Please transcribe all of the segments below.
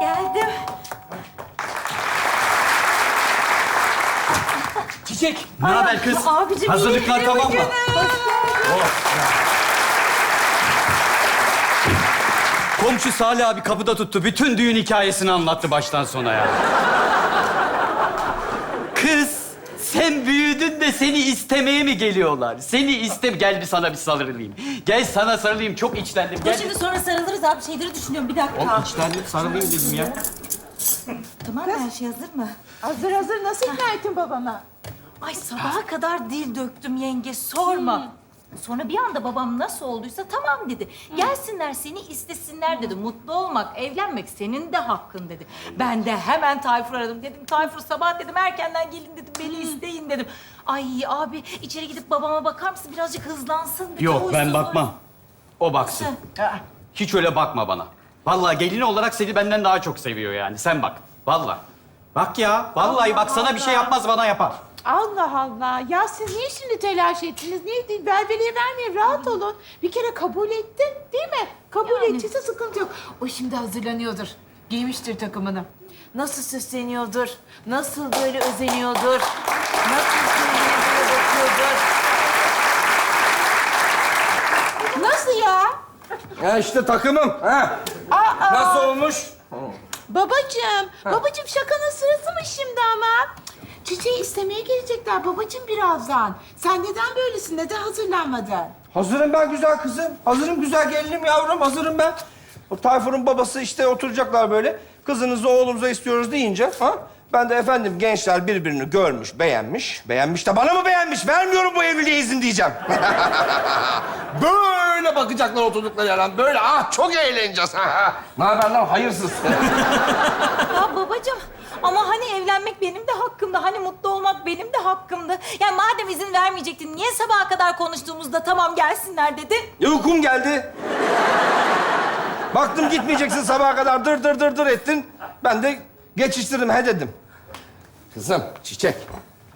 Geldim. Çiçek, ne haber kız? abicim, Hazırlıklar tamam mı? Komşu Salih abi kapıda tuttu. Bütün düğün hikayesini anlattı baştan sona ya. Kız, sen büyüdün de seni istemeye mi geliyorlar? Seni iste... Gel bir sana bir sarılayım. Gel sana sarılayım. Çok içlendim. Dur Gel. şimdi sonra sarılırız abi. Şeyleri düşünüyorum. Bir dakika. Oğlum içlendim, sarılayım dedim ya. Tamam mı? Her şey hazır mı? Hazır hazır nasıl ikna ettin babana? Ay sabaha kadar dil döktüm yenge. Sorma. Sonra bir anda babam nasıl olduysa tamam dedi. Gelsinler seni istesinler dedi. Mutlu olmak, evlenmek senin de hakkın dedi. Ben de hemen Tayfur aradım. Dedim Tayfur sabah dedim erkenden gelin dedim. Beni isteyin dedim. Ay abi içeri gidip babama bakar mısın? Birazcık hızlansın. Bir de Yok ben huysuz bakmam. O baksın. Hiç öyle bakma bana. Vallahi gelini olarak seni benden daha çok seviyor yani. Sen bak. Vallahi. Bak ya. Vallahi bak sana bir şey yapmaz bana yapar. Allah Allah. Ya siz niye şimdi telaş ettiniz? Niye değil? Belbeliye vermeyin. Rahat olun. Bir kere kabul etti değil mi? Kabul Yani. ettiyse sıkıntı yok. O şimdi hazırlanıyordur. Giymiştir takımını. Nasıl süsleniyordur? Nasıl böyle özeniyordur? Nasıl ya? Ha işte takımım. Ha. Nasıl olmuş? Babacığım, babacığım şakanın sırası mı şimdi ama? Çiçeği istemeye gelecekler babacığım birazdan. Sen neden böylesin? Neden hazırlanmadın? Hazırım ben güzel kızım. Hazırım güzel gelinim yavrum. Hazırım ben. O Tayfur'un babası işte oturacaklar böyle. Kızınızı oğlumuza istiyoruz deyince ha? Ben de efendim gençler birbirini görmüş, beğenmiş. Beğenmiş de bana mı beğenmiş? Vermiyorum bu evliliğe izin diyeceğim. böyle bakacaklar oturdukları yerden. Böyle ah çok eğleneceğiz. ne haber lan hayırsız? Ya babacığım ama hani evlenmek benim de hakkımdı. Hani mutlu olmak benim de hakkımdı. Yani madem izin vermeyecektin niye sabaha kadar konuştuğumuzda tamam gelsinler dedin? Ya uykum geldi. Baktım gitmeyeceksin sabaha kadar dır dır dır dır ettin. Ben de geçiştirdim he dedim. Kızım, çiçek.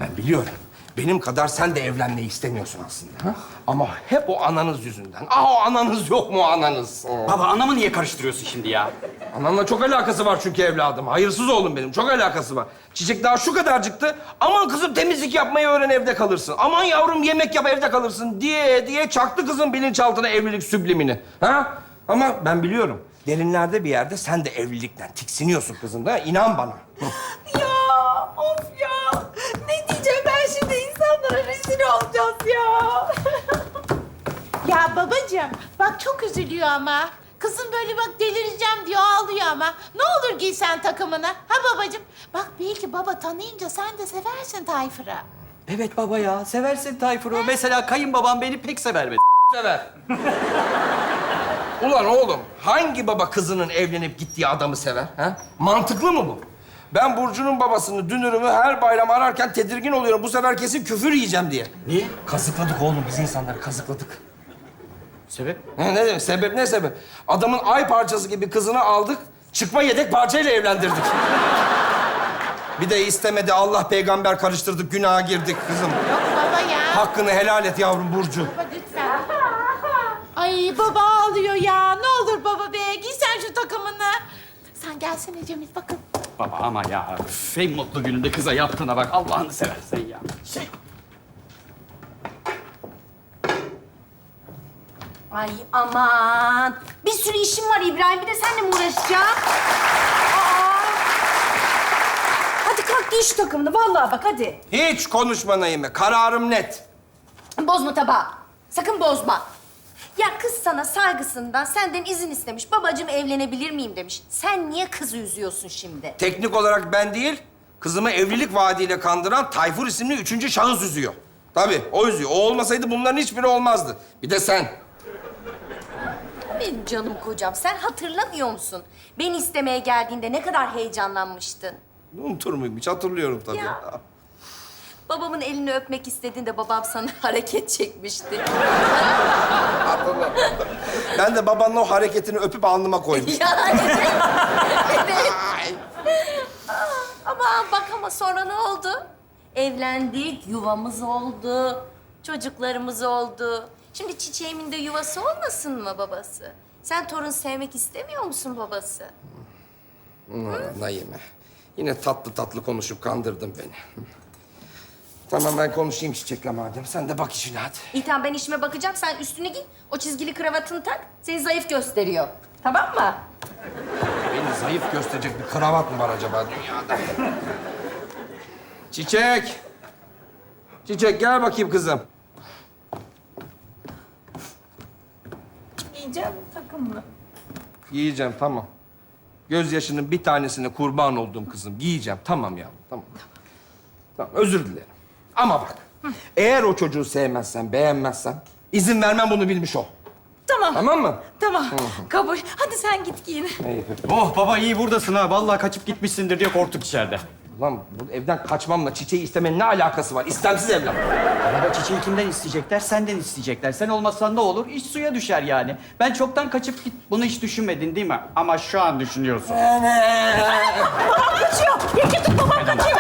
Ben biliyorum. Benim kadar sen de evlenmeyi istemiyorsun aslında. Ha? Ama hep o ananız yüzünden. Ah o ananız yok mu ananız? Baba anamı niye karıştırıyorsun şimdi ya? Ananla çok alakası var çünkü evladım. Hayırsız oğlum benim. Çok alakası var. Çiçek daha şu kadarcıktı. Aman kızım temizlik yapmayı öğren evde kalırsın. Aman yavrum yemek yap evde kalırsın diye diye çaktı kızın bilinçaltına evlilik süblimini. Ha? Ama ben biliyorum. Derinlerde bir yerde sen de evlilikten tiksiniyorsun kızım da. İnan bana. Ya of ya. Ne diyeceğim ben şimdi insanlara rezil olacağız ya. Ya babacığım, bak çok üzülüyor ama. Kızım böyle bak delireceğim diyor, ağlıyor ama. Ne olur giy sen takımını. Ha babacığım? Bak belki baba tanıyınca sen de seversin Tayfur'u. Evet baba ya. Seversin Tayfur'u. Mesela kayınbabam beni pek sever be. Sever. Ulan oğlum, hangi baba kızının evlenip gittiği adamı sever? Ha? Mantıklı mı bu? Ben Burcu'nun babasını, dünürümü her bayram ararken tedirgin oluyorum. Bu sefer kesin küfür yiyeceğim diye. Niye? Kazıkladık oğlum, biz insanları kazıkladık. Sebep? Ha, ne demek? Sebep ne sebep? Adamın ay parçası gibi kızını aldık, çıkma yedek parçayla evlendirdik. Bir de istemedi, Allah peygamber karıştırdık, günaha girdik kızım. Yok baba ya. Hakkını helal et yavrum Burcu. Baba lütfen. Ay baba ağlıyor ya. Ne olur baba be. Giy sen şu takımını. Sen gelsene Cemil bakın. Baba ama ya. üf, En mutlu gününde kıza yaptığına bak. Allah'ını seversen ya. Şey. Ay aman. Bir sürü işim var İbrahim. Bir de seninle mi uğraşacağım? Aa. Hadi kalk giy şu takımını. Vallahi bak hadi. Hiç konuşma Naime, kararım net. Bozma tabağı. Sakın bozma. Ya kız sana saygısından senden izin istemiş. Babacığım evlenebilir miyim demiş. Sen niye kızı üzüyorsun şimdi? Teknik olarak ben değil, kızımı evlilik vaadiyle kandıran Tayfur isimli üçüncü şahıs üzüyor. Tabii, o üzüyor. O olmasaydı bunların hiçbiri olmazdı. Bir de sen. Benim canım kocam. Sen hatırlamıyor musun? Beni istemeye geldiğinde ne kadar heyecanlanmıştın. Unutur muyum? Hiç hatırlıyorum tabii. Ya. Babamın elini öpmek istediğinde babam sana hareket çekmişti. Ben de babanın o hareketini öpüp alnıma koymuştum. Ya evet. evet. Ama bak ama sonra ne oldu? Evlendik, yuvamız oldu, çocuklarımız oldu. Şimdi çiçeğimin de yuvası olmasın mı babası? Sen torun sevmek istemiyor musun babası? Hı, Naime. Yine tatlı tatlı konuşup kandırdın beni. Tamam ben konuşayım Çiçek'le madem. Sen de bak işine hadi. İyi tamam ben işime bakacağım. Sen üstüne giy. O çizgili kravatını tak. Seni zayıf gösteriyor. Tamam mı? Beni zayıf gösterecek bir kravat mı var acaba dünyada? Çiçek! Çiçek gel bakayım kızım. Giyeceğim takımını. Giyeceğim tamam. Gözyaşının bir tanesine kurban olduğum kızım. Giyeceğim tamam yavrum tamam. Tamam özür dilerim. Ama bak. Eğer o çocuğu sevmezsen, beğenmezsen izin vermem bunu bilmiş ol. Tamam. Tamam mı? Tamam. Kabul. Hadi sen git giyin. İyi. Oh baba iyi buradasın ha. Vallahi kaçıp gitmişsindir diye korktuk içeride. Lan bu evden kaçmamla çiçeği istemenin ne alakası var? İstemsiz evlat. Baba çiçeği kimden isteyecekler? Senden isteyecekler. Sen olmazsan ne olur? İş suya düşer yani. Ben çoktan kaçıp git. Bunu hiç düşünmedin değil mi? Ama şu an düşünüyorsun. Kaçıyor. Yenge tut babam kaçıyor.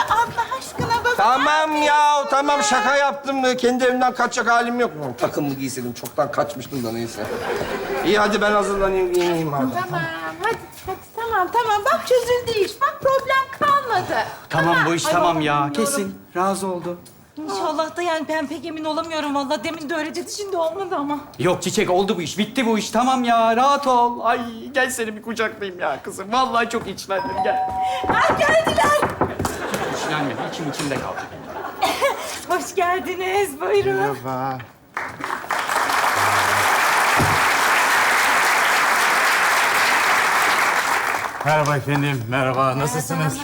Tamam ya, tamam şaka yaptım. Kendi evimden kaçacak halim yok. Ulan Takımlı giyseydim, çoktan kaçmıştım da neyse. İyi hadi ben hazırlanayım, giyineyim hadi. Tamam hadi, hadi tamam tamam. Bak çözüldü iş. Bak problem kalmadı. Tamam bu iş Ay, tamam ya. bilmiyorum. Kesin. Razı oldu. İnşallah da yani ben pek emin olamıyorum vallahi. Demin de öyle dedi şimdi olmadı ama. Yok Çiçek oldu bu iş. Bitti bu iş. Tamam ya. Rahat ol. Ay gel seni bir kucaklayayım ya kızım. Vallahi çok içlendim. Gel. Ay geldiler. İçlenme. İçim içimde kaldı. Hoş geldiniz. Buyurun. Merhaba. Merhaba efendim, merhaba. Nasılsınız?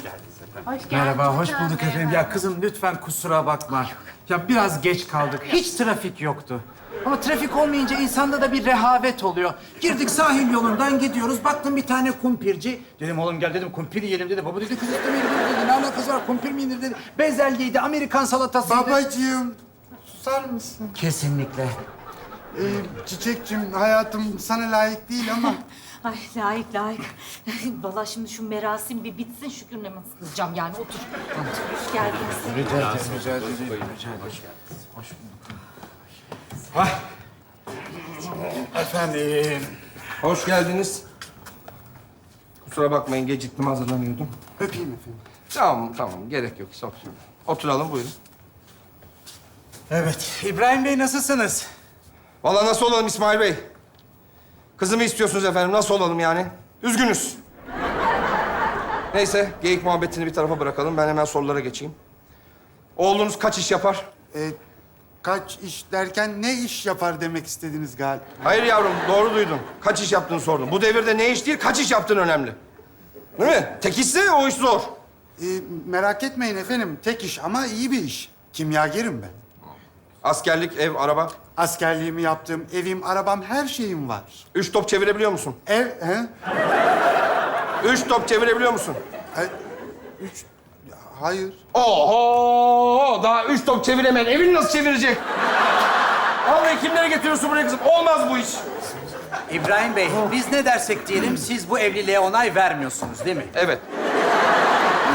Hoş geldin. Merhaba, hoş bulduk efendim. Ya kızım lütfen kusura bakma. Ya biraz geç kaldık. Hiç trafik yoktu. Ama trafik olmayınca insanda da bir rehavet oluyor. Girdik sahil yolundan gidiyoruz. Baktım bir tane kumpirci. Dedim oğlum gel dedim kumpir yiyelim dedi. Baba dedi kız istemeyelim dedi. Ne alakası var kumpir mi yenir dedi. Bezelyeydi, Amerikan salatasıydı. Babacığım, susar mısın? Kesinlikle. Ee, çiçekçim, hayatım sana layık değil ama... Ay layık layık. Vallahi şimdi şu merasim bir bitsin şükürle kılacağım yani otur. Hoş geldiniz. Rica ederim, rica ederim. Rica ederim. Hoş bulduk. Efendim. Hoş geldiniz. Kusura bakmayın, geciktim, hazırlanıyordum. Öpeyim efendim. Tamam, tamam, gerek yok. Oturun. Oturalım, buyurun. Evet, İbrahim Bey nasılsınız? Vallahi nasıl olalım İsmail Bey? Kızımı istiyorsunuz efendim, nasıl olalım yani? Üzgünüz. Neyse, geyik muhabbetini bir tarafa bırakalım. Ben hemen sorulara geçeyim. Oğlunuz kaç iş yapar? Ee, kaç iş derken ne iş yapar demek istediniz galiba. Hayır yavrum, doğru duydun. Kaç iş yaptığını sordum. Bu devirde ne iş değil, kaç iş yaptığın önemli. Değil mi? Tek işse o iş zor. Ee, merak etmeyin efendim, tek iş ama iyi bir iş. Kimyagerim ben. Askerlik, ev, araba. Askerliğimi yaptım, evim, arabam, her şeyim var. Üç top çevirebiliyor musun? Ev, he? Üç top çevirebiliyor musun? E, üç... Hayır. Oho! Daha üç top çeviremeyen evini nasıl çevirecek? Vallahi kimleri getiriyorsun buraya kızım? Olmaz bu iş. İbrahim Bey, biz ne dersek diyelim siz bu evliliğe onay vermiyorsunuz değil mi? Evet.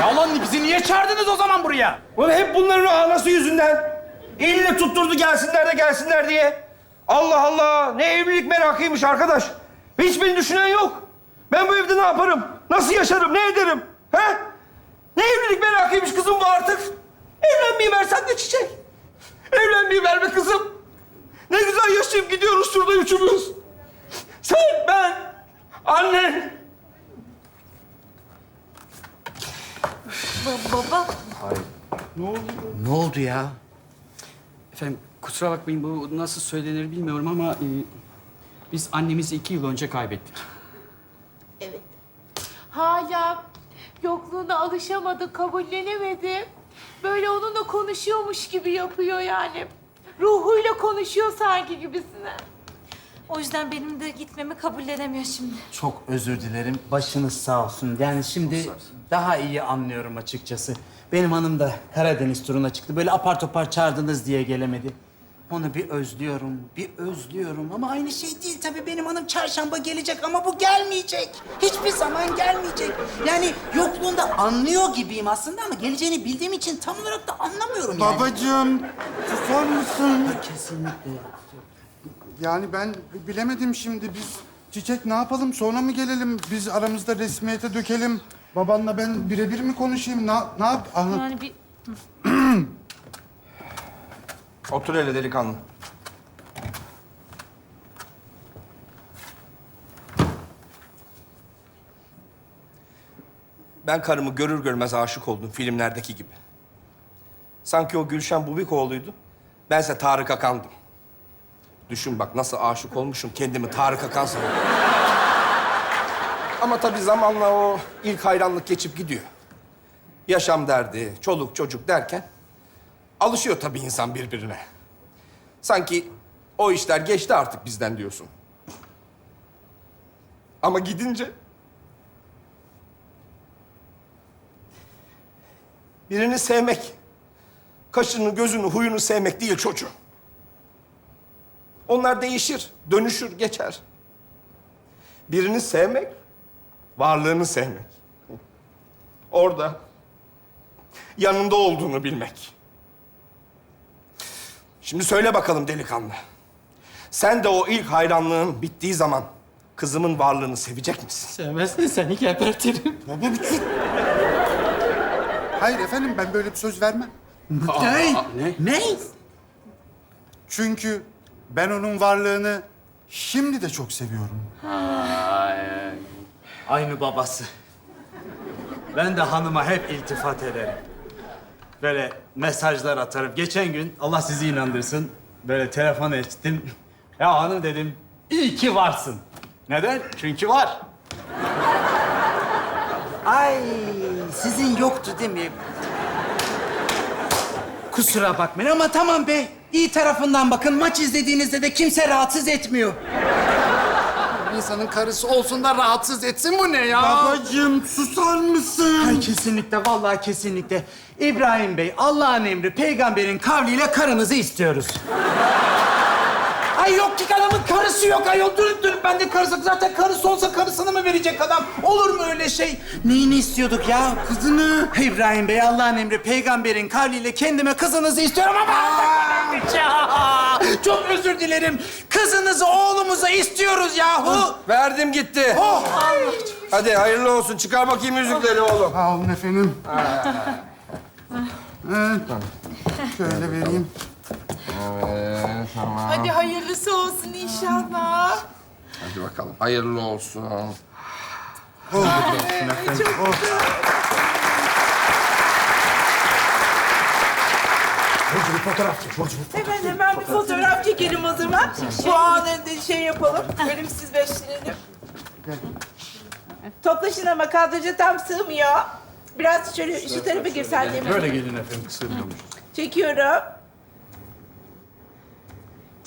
Ya ulan bizi niye çağırdınız o zaman buraya? Ulan hep bunların anası yüzünden. Eline tutturdu gelsinler de gelsinler diye. Allah Allah! Ne evlilik merakıymış arkadaş. Hiç beni düşünen yok. Ben bu evde ne yaparım? Nasıl yaşarım? Ne ederim? He? Ne evlilik merakıymış kızım bu artık? Evlenmeyi versen de çiçek. Evlenmeyi verme kızım. Ne güzel yaşayıp gidiyoruz şurada üçümüz. Sen, ben, annen. Baba Ne oldu ya? Efendim kusura bakmayın bu nasıl söylenir bilmiyorum ama... e, biz annemizi iki yıl önce kaybettik. Evet. Hala yokluğuna alışamadı, kabullenemedi. Böyle onunla konuşuyormuş gibi yapıyor yani. Ruhuyla konuşuyor sanki gibisine. o yüzden benim de gitmemi kabullenemiyor şimdi. Çok özür dilerim. Başınız sağ olsun. Yani şimdi daha iyi anlıyorum açıkçası. Benim hanım da Karadeniz turuna çıktı. Böyle apar topar çağırdınız diye gelemedi. Onu bir özlüyorum, bir özlüyorum. Ama aynı şey değil tabii. Benim hanım çarşamba gelecek ama bu gelmeyecek. Hiçbir zaman gelmeyecek. Yani yokluğunda anlıyor gibiyim aslında ama geleceğini bildiğim için tam olarak da anlamıyorum yani. Babacığım, susar mısın? Kesinlikle. Yani ben bilemedim şimdi. Biz çiçek ne yapalım? Sonra mı gelelim? Biz aramızda resmiyete dökelim. Babanla ben birebir mi konuşayım? Ne, ne yap? Aha. Yani bir Otur hele delikanlı. Ben karımı görür görmez aşık oldum filmlerdeki gibi. Sanki o Gülşen Bubikoğlu'ydu. Bense Tarık Akan'dım. Düşün bak nasıl aşık olmuşum kendimi Tarık Akan sanıyorum. Ama tabii zamanla o ilk hayranlık geçip gidiyor. Yaşam derdi, çoluk çocuk derken alışıyor tabii insan birbirine. Sanki o işler geçti artık bizden diyorsun. Ama gidince... Birini sevmek, kaşını, gözünü, huyunu sevmek değil çocuğum. Onlar değişir, dönüşür, geçer. Birini sevmek, varlığını sevmek. Orada, yanında olduğunu bilmek. Şimdi söyle bakalım delikanlı. Sen de o ilk hayranlığın bittiği zaman kızımın varlığını sevecek misin? Sevmezsen seni gebertirim. Baba bir sus. Hayır efendim ben böyle bir söz vermem. Ne? Ne? Çünkü ben onun varlığını şimdi de çok seviyorum. Aynı babası. Ben de hanıma hep iltifat ederim. Böyle mesajlar atarım. Geçen gün Allah sizi inandırsın. Böyle telefon ettim. Ya hanım dedim, iyi ki varsın. Neden? Çünkü var. Ay, sizin yoktu değil mi? Kusura bakmayın ama tamam be. İyi tarafından bakın. Maç izlediğinizde de kimse rahatsız etmiyor. İnsanın karısı olsun da rahatsız etsin bu ne ya? Babacığım susar mısın? Ay kesinlikle, vallahi kesinlikle. İbrahim Bey, Allah'ın emri, peygamberin kavliyle karınızı istiyoruz. Ay yok ki adamın karısı yok ayol. Dönüp dönüp ben de karısı. Zaten karısı olsa karısını mı verecek adam? Olur mu öyle şey? Neyini istiyorduk ya? Kızını. İbrahim Bey, Allah'ın emri, peygamberin kavliyle kendime kızınızı istiyorum ama... Ya, Çok özür dilerim. Kızınızı, oğlumuzu istiyoruz yahu. Verdim gitti. Oh! Hadi hayırlı olsun. Çıkar bakayım yüzükleri oğlum. Sağ olun efendim. Evet. Şöyle vereyim. Hadi hayırlısı olsun inşallah. Hadi bakalım. Hayırlı olsun. Hemen hemen bir fotoğraf çekelim o zaman. Bu anı da şey yapalım. Ölümsüzleştirelim. Toplaşın ama kadraja tam sığmıyor. Biraz şöyle şu tarafa girsen değil mi? Böyle gelin efendim, kısırıyormuş. Çekiyorum.